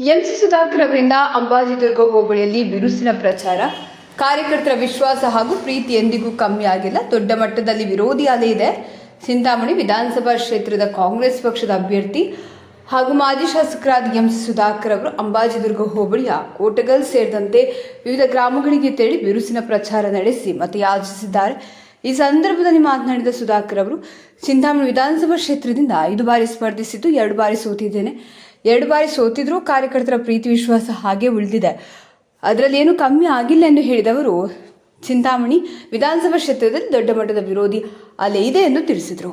MC Sudhakar ಅವರಿಂದ ಅಂಬಾಜಿ ದುರ್ಗ ಹೋಬಳಿಯಲ್ಲಿ ಬಿರುಸಿನ ಪ್ರಚಾರ. ಕಾರ್ಯಕರ್ತರ ವಿಶ್ವಾಸ ಹಾಗೂ ಪ್ರೀತಿ ಎಂದಿಗೂ ಕಮ್ಮಿ ಆಗಿಲ್ಲ. ದೊಡ್ಡ ಮಟ್ಟದಲ್ಲಿ ವಿರೋಧಿ ಅಲೆ ಇದೆ. ಚಿಂತಾಮಣಿ ವಿಧಾನಸಭಾ ಕ್ಷೇತ್ರದ ಕಾಂಗ್ರೆಸ್ ಪಕ್ಷದ ಅಭ್ಯರ್ಥಿ ಹಾಗೂ ಮಾಜಿ ಶಾಸಕರಾದ ಎಂಸಿ ಸುಧಾಕರ್ ಅವರು ಅಂಬಾಜಿ ದುರ್ಗ ಹೋಬಳಿಯ ಕೋಟಗಲ್ ಸೇರಿದಂತೆ ವಿವಿಧ ಗ್ರಾಮಗಳಿಗೆ ತೆರಳಿ ಬಿರುಸಿನ ಪ್ರಚಾರ ನಡೆಸಿ ಮತಯಾಚಿಸಿದ್ದಾರೆ ಈ ಸಂದರ್ಭದಲ್ಲಿ ಮಾತನಾಡಿದ ಸುಧಾಕರ್ ಅವರು ಚಿಂತಾಮಣಿ ವಿಧಾನಸಭಾ ಕ್ಷೇತ್ರದಿಂದ ಐದು ಬಾರಿ ಸ್ಪರ್ಧಿಸಿದ್ದು ಎರಡು ಬಾರಿ ಸೋತಿದ್ದೇನೆ. ಎರಡು ಬಾರಿ ಸೋತಿದ್ರೂ ಕಾರ್ಯಕರ್ತರ ಪ್ರೀತಿ, ವಿಶ್ವಾಸ ಹಾಗೆ ಉಳಿದಿದೆ. ಅದರಲ್ಲಿ ಏನು ಕಮ್ಮಿ ಆಗಿಲ್ಲ ಎಂದು ಹೇಳಿದವರು ಚಿಂತಾಮಣಿ, ವಿಧಾನಸಭಾ ಕ್ಷೇತ್ರದಲ್ಲಿ ದೊಡ್ಡ ಮಟ್ಟದ ವಿರೋಧಿ ಅಲ್ಲೇ ಇದೆ ಎಂದು ತಿಳಿಸಿದರು.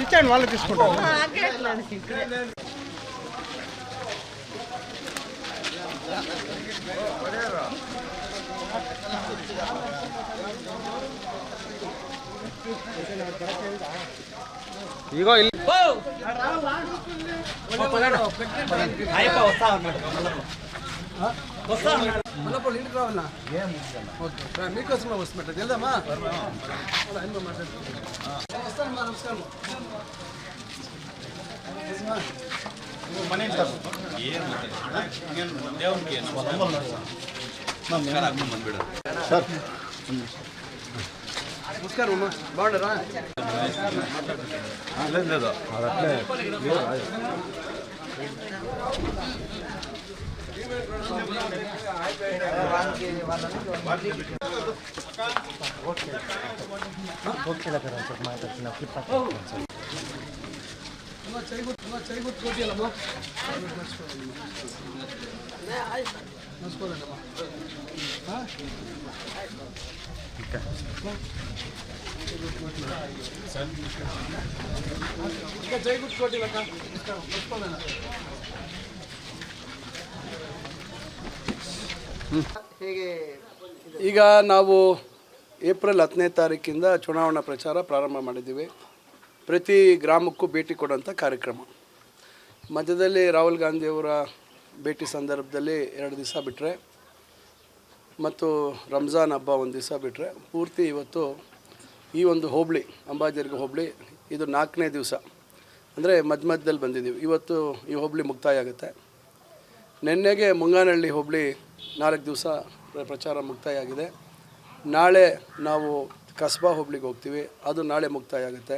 ఇచ్చాను వాళ్ళు తీసుకుంటాం ఇగో అయిపో వస్తా ఉన్నాడు మళ్ళీ ఇంటికి రావాలా? ఓకే మీకోసం వస్తున్నట్టు. వెళ్దామా? వస్తాను మా నమస్కారం. నమస్కారం అమ్మా బాగుండరా లేదు లేదు. అట్లే. ఇంకా చేయి గుర్తు కొట్టియాలక్క ಈಗ ನಾವು ಏಪ್ರಿಲ್ ಹತ್ತನೇ ತಾರೀಕಿಂದ ಚುನಾವಣಾ ಪ್ರಚಾರ ಪ್ರಾರಂಭ ಮಾಡಿದ್ದೀವಿ. ಪ್ರತಿ ಗ್ರಾಮಕ್ಕೂ ಭೇಟಿ ಕೊಡುವಂಥ ಕಾರ್ಯಕ್ರಮ. ಮಧ್ಯದಲ್ಲಿ ರಾಹುಲ್ ಗಾಂಧಿಯವರ ಭೇಟಿ ಸಂದರ್ಭದಲ್ಲಿ ಎರಡು ದಿವಸ ಬಿಟ್ಟರೆ ಮತ್ತು ರಂಜಾನ್ ಹಬ್ಬ ಒಂದು ದಿವಸ ಬಿಟ್ಟರೆ ಪೂರ್ತಿ ಇವತ್ತು ಈ ಒಂದು ಹೋಬಳಿ ಅಂಬಾಜಿಯರ್ಗೆ ಹೋಬಳಿ ಇದು ನಾಲ್ಕನೇ ದಿವಸ. ಅಂದರೆ ಮಧ್ಯ ಮಧ್ಯದಲ್ಲಿ ಬಂದಿದ್ದೀವಿ. ಇವತ್ತು ಈ ಹೋಬಳಿ ಮುಕ್ತಾಯ ಆಗುತ್ತೆ. ನಿನ್ನೆಗೆ ಮುಂಗಾನಹಳ್ಳಿ ಹೋಬಳಿ ನಾಲ್ಕು ದಿವಸ ಪ್ರಚಾರ ಮುಕ್ತಾಯ ಆಗಿದೆ ನಾಳೆ ನಾವು ಕಸ್ಬಾ ಹೋಬಳಿಗೆ ಹೋಗ್ತೀವಿ. ಅದು ನಾಳೆ ಮುಕ್ತಾಯ ಆಗುತ್ತೆ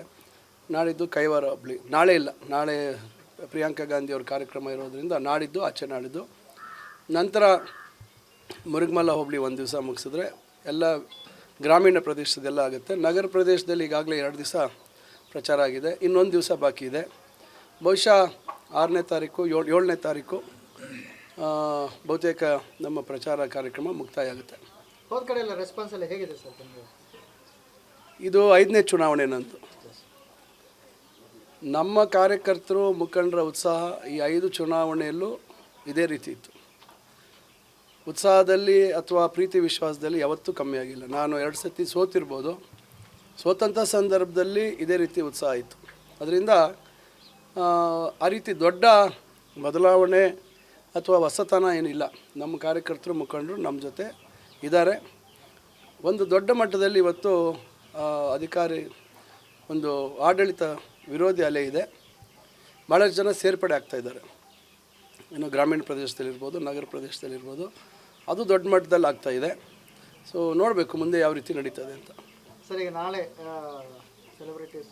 ನಾಳಿದ್ದು ಕೈವಾರ ಹೋಬಳಿ. ನಾಳೆ ಇಲ್ಲ. ನಾಳೆ ಪ್ರಿಯಾಂಕಾ ಗಾಂಧಿ ಅವ್ರ ಕಾರ್ಯಕ್ರಮ ಇರೋದರಿಂದ ನಾಡಿದ್ದು, ಆಚೆ ನಾಡಿದ್ದು. ನಂತರ ಮುರುಗ್ಮಲ್ಲ ಹೋಬಳಿ ಒಂದು ದಿವಸ ಮುಗಿಸಿದ್ರೆ ಎಲ್ಲ ಗ್ರಾಮೀಣ ಪ್ರದೇಶದೆಲ್ಲ ಆಗುತ್ತೆ. ನಗರ ಪ್ರದೇಶದಲ್ಲಿ ಈಗಾಗಲೇ ಎರಡು ದಿವಸ ಪ್ರಚಾರ ಆಗಿದೆ. ಇನ್ನೊಂದು ದಿವಸ ಬಾಕಿ ಇದೆ. ಬಹುಶಃ ಆರನೇ ತಾರೀಕು, ಏಳು ಏಳನೇ ತಾರೀಕು ಬಹುತೇಕ ನಮ್ಮ ಪ್ರಚಾರ ಕಾರ್ಯಕ್ರಮ ಮುಕ್ತಾಯ ಆಗುತ್ತೆ ಹೋದ ಕಡೆ ಎಲ್ಲ ರೆಸ್ಪಾನ್ಸ್ ಎಲ್ಲ ಹೇಗಿದೆ ಸರ್ ಇದು ಐದನೇ ಚುನಾವಣೆ ನಂದು. ನಮ್ಮ ಕಾರ್ಯಕರ್ತರು ಮುಖಂಡರ ಉತ್ಸಾಹ ಈ ಐದು ಚುನಾವಣೆಯಲ್ಲೂ ಇದೇ ರೀತಿ ಇತ್ತು. ಉತ್ಸಾಹದಲ್ಲಿ ಅಥವಾ ಪ್ರೀತಿ ವಿಶ್ವಾಸದಲ್ಲಿ ಯಾವತ್ತೂ ಕಮ್ಮಿ ಆಗಿಲ್ಲ. ನಾನು ಎರಡು ಸತಿ ಸೋತಿರ್ಬೋದು. ಸೋತಂಥ ಸಂದರ್ಭದಲ್ಲಿ ಇದೇ ರೀತಿ ಉತ್ಸಾಹ ಇತ್ತು. ಅದರಿಂದ ಆ ರೀತಿ ದೊಡ್ಡ ಬದಲಾವಣೆ ಅಥವಾ ಹೊಸತನ ಏನಿಲ್ಲ. ನಮ್ಮ ಕಾರ್ಯಕರ್ತರು, ಮುಖಂಡರು ನಮ್ಮ ಜೊತೆ ಇದ್ದಾರೆ. ಒಂದು ದೊಡ್ಡ ಮಟ್ಟದಲ್ಲಿ ಇವತ್ತು ಅಧಿಕಾರಿ, ಒಂದು ಆಡಳಿತ ವಿರೋಧಿ ಅಲೆ ಇದೆ. ಭಾಳಷ್ಟು ಜನ ಸೇರ್ಪಡೆ ಆಗ್ತಾ ಇದ್ದಾರೆ. ಇನ್ನು ಗ್ರಾಮೀಣ ಪ್ರದೇಶದಲ್ಲಿರ್ಬೋದು, ನಗರ ಪ್ರದೇಶದಲ್ಲಿರ್ಬೋದು. ಅದು ದೊಡ್ಡ ಮಟ್ಟದಲ್ಲಿ ಆಗ್ತಾ ಇದೆ. ಸೊ ನೋಡಬೇಕು ಮುಂದೆ ಯಾವ ರೀತಿ ನಡೀತದೆ ಅಂತ. ಸರಿ ನಾಳೆ ಸೆಲೆಬ್ರಿಟೀಸ್